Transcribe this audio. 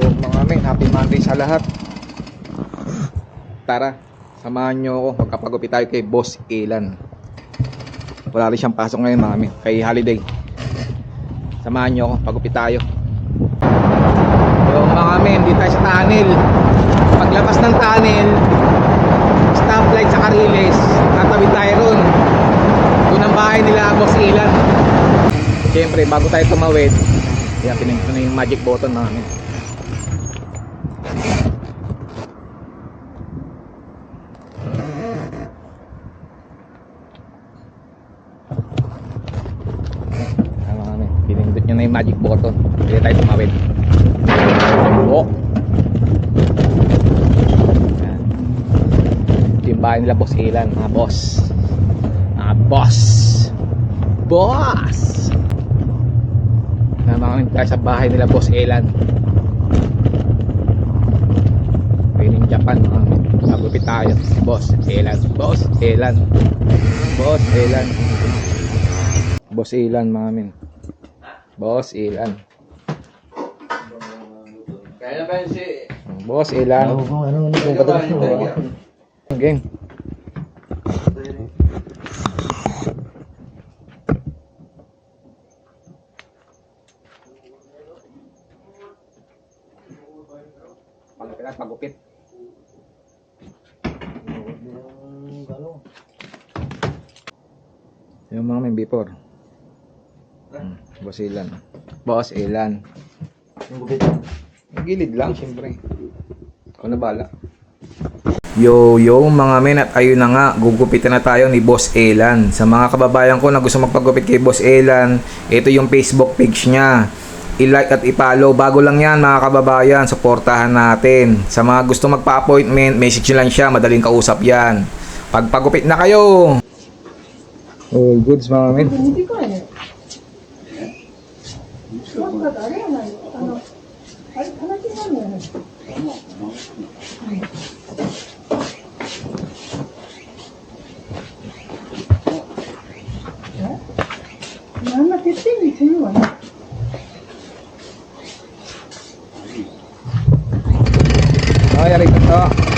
amin. Happy Monday sa lahat. Tara, samahan nyo ako. Magkapagupit tayo kay Boss Ilan. Wala rin siyang pasok ngayon mga amin. Kay holiday. Samahan nyo ako. Pagupit tayo. Yung mga amin, di tayo sa tunnel. Paglabas ng tunnel, stoplight sa Cariles. Tatawid tayo ron. Doon ang bahay nila, Boss Ilan. Siyempre, bago tayo tumawid, yan, pinindot na yung magic button namin. Ano pinindot nyo na yung magic button. Hindi tayo tumawid. Ito yung bahay nila Boss Ilan, mga boss. Mga boss. Boss! Nama kami tayo sa bahay nila Boss Elan. Piling Japan mga kami. Magupit tayo. Boss Elan. Boss Elan. Boss Elan. Boss Elan mga. Boss Elan. Kaya ba si... Boss Elan. kung ano, ano, Kaya ba hindi ka? Gang. Pagupit at pagupit. Yung mga may before. Hmm, Boss Elan. Boss Elan. Yung. Gilid lang, siyempre. Ikaw na bala. Yo, yo mga men at ayun na nga, gugupitan na tayo ni Boss Elan. Sa mga kababayan ko na gusto magpagupit kay Boss Elan, ito yung Facebook page niya. I-like at i-follow. Bago lang yan mga kababayan, suportahan natin. Sa mga gusto magpa-appointment, message nyo lang siya, madaling kausap yan. Pagpagupit na kayo! All goods mga men. 短いね。なんかあれやないあの、あれ、話なんだよね。えなんなてっぺんにするわね。 Ay, aray ko to.